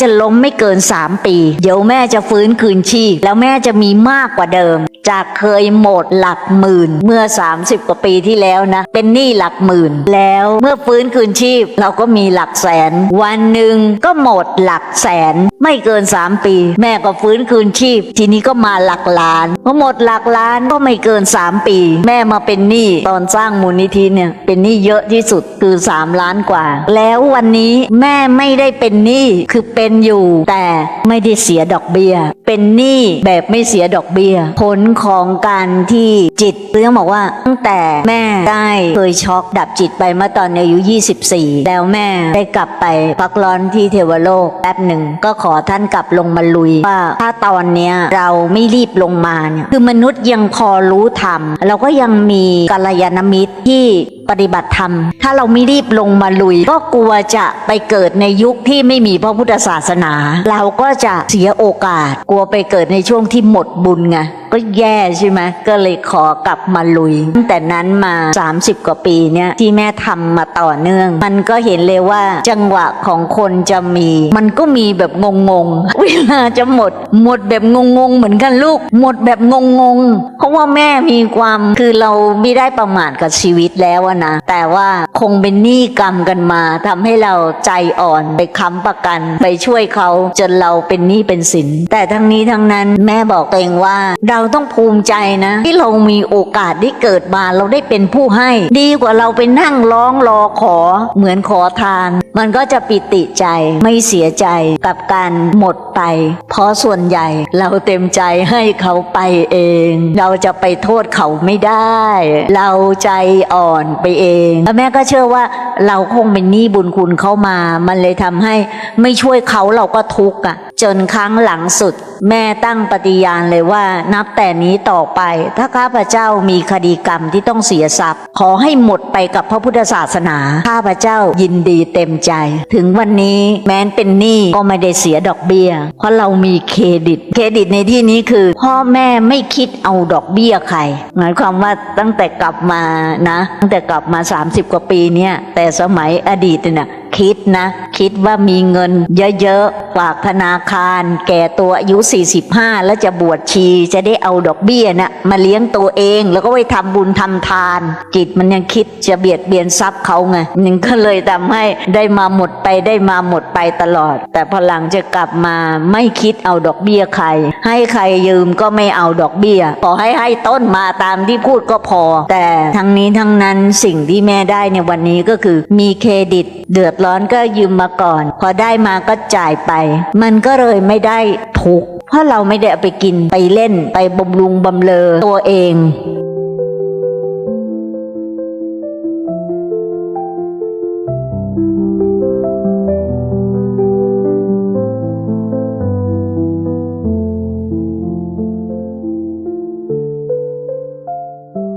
จะล้มไม่เกิน 3 ปี เดี๋ยวแม่จะฟื้นคืนชีพแล้วแม่จะมีมากกว่าเดิม จากเคยหมดหลักหมื่นเมื่อ 30 กว่าปีที่แล้วนะ เป็นหนี้หลักหมื่น แล้วเมื่อฟื้นคืนชีพ เราก็มีหลักแสน วันหนึ่งก็หมดหลักแสน ไม่เกิน 3 ปี แม่ก็ฟื้นคืนชีพ ทีนี้ก็มาหลักล้านพอหมดหลักล้านก็ไม่เกิน 3 ปี แม่มาเป็นหนี้ตอนสร้างมูลนิธิเนี่ยเป็นหนี้เยอะที่สุดคือ 3 ล้านกว่า แล้ววันนี้แม่ไม่ได้เป็นหนี้คือเป็นเป็นอยู่ แต่ไม่ได้เสียดอกเบี้ย เป็นหนี้แบบไม่เสียดอกเบี้ย ผลของการที่จิตเรื่องบอกว่า ตั้งแต่แม่ได้เคยช็อกดับจิตไปเมื่อตอนอายุ 24 แล้วแม่ได้กลับไปพักร้อนที่เทวโลกแป๊บหนึ่งก็ขอท่านกลับลงมาลุยว่าถ้าตอนเนี้ยเราไม่รีบลงมาเนี่ยคือมนุษย์ยังพอรู้ธรรมเราก็ยังมีกัลยาณมิตรที่ ปฏิบัติธรรม ถ้าเราไม่รีบลงมาลุย ก็กลัวจะไปเกิดในยุคที่ไม่มีพระพุทธศาสนา เราก็จะเสียโอกาส กลัวไปเกิดในช่วงที่หมดบุญไงก็แย่ใช่ไหมก็เลยขอกลับมาลุย ตั้งแต่นั้นมา 30 กว่าปีเนี่ยที่แม่ทำมาต่อเนื่อง มันก็เห็นเลยว่าจังหวะของคนจะมี มันก็มีแบบงงๆเวลาจะหมด หมดแบบงงๆเหมือนกันลูก หมดแบบงงๆเพราะว่าแม่มีความคือเราไม่ได้ประมาทกับชีวิตแล้วอะนะ แต่ว่าคงเป็นหนี้กรรมกันมาทำให้เราใจอ่อนไปค้ำประกัน ไปช่วยเขาจนเราเป็นหนี้เป็นสิน แต่ทั้งนี้ทั้งนั้นแม่บอกเองว่า เราต้องภูมิใจนะ ที่เรามีโอกาสได้เกิดมาเราได้เป็นผู้ให้ ดีกว่าเราไปนั่งร้องรอขอเหมือนขอทาน มันก็จะปิติใจไม่เสียใจกับการหมดไป เพราะส่วนใหญ่เราเต็มใจให้เขาไปเอง เราจะไปโทษเขาไม่ได้ เราใจอ่อนไปเองแล้วแม่ก็เชื่อว่าเราคงเป็นหนี้บุญคุณเขามา มันเลยทำให้ไม่ช่วยเขาเราก็ทุกข์อะ จนครั้งหลังสุด แม่ตั้งปฏิญาณเลยว่านับแต่นี้ต่อไป ถ้าข้าพเจ้ามีคดีกรรมที่ต้องเสียทรัพย์ ขอให้หมดไปกับพระพุทธศาสนา ข้าพเจ้ายินดีเต็มใจ ถึงวันนี้แม้นเป็นหนี้ก็ไม่ได้เสียดอกเบี้ย เพราะเรามีเครดิต เครดิตในที่นี้คือ พ่อแม่ไม่คิดเอาดอกเบี้ยใคร หมายความว่าตั้งแต่กลับมานะ ตั้งแต่กลับมา 30 กว่าปีเนี่ยแต่สมัยอดีตเนี่ยคิดนะ คิดว่ามีเงินเยอะ ฝากธนาคาร แก่ตัวอายุ 45 แล้วจะบวชชีจะได้เอาดอกเบี้ยนะมาเลี้ยงตัวเองแล้วก็ไปทำบุญทำทาน จิตมันยังคิดจะเบียดเบียนทรัพย์เขาไงมันก็เลยทำให้ได้มาหมดไปได้มาหมดไปตลอด แต่พอหลังจะกลับมาไม่คิดเอาดอกเบี้ยใคร ให้ใครยืมก็ไม่เอาดอกเบี้ยขอให้ให้ต้นมาตามที่พูดก็พอ แต่ทั้งนี้ทั้งนั้นสิ่งที่แม่ได้ในวันนี้ก็คือมีเครดิต เดือดร้อนก็ยืมมาก่อน พอได้มาก็จ่ายไปมันก็เลยไม่ได้ทุกข์เพราะเราไม่ได้เอาไปกินไปเล่นไปบำรุงบำเลอตัวเอง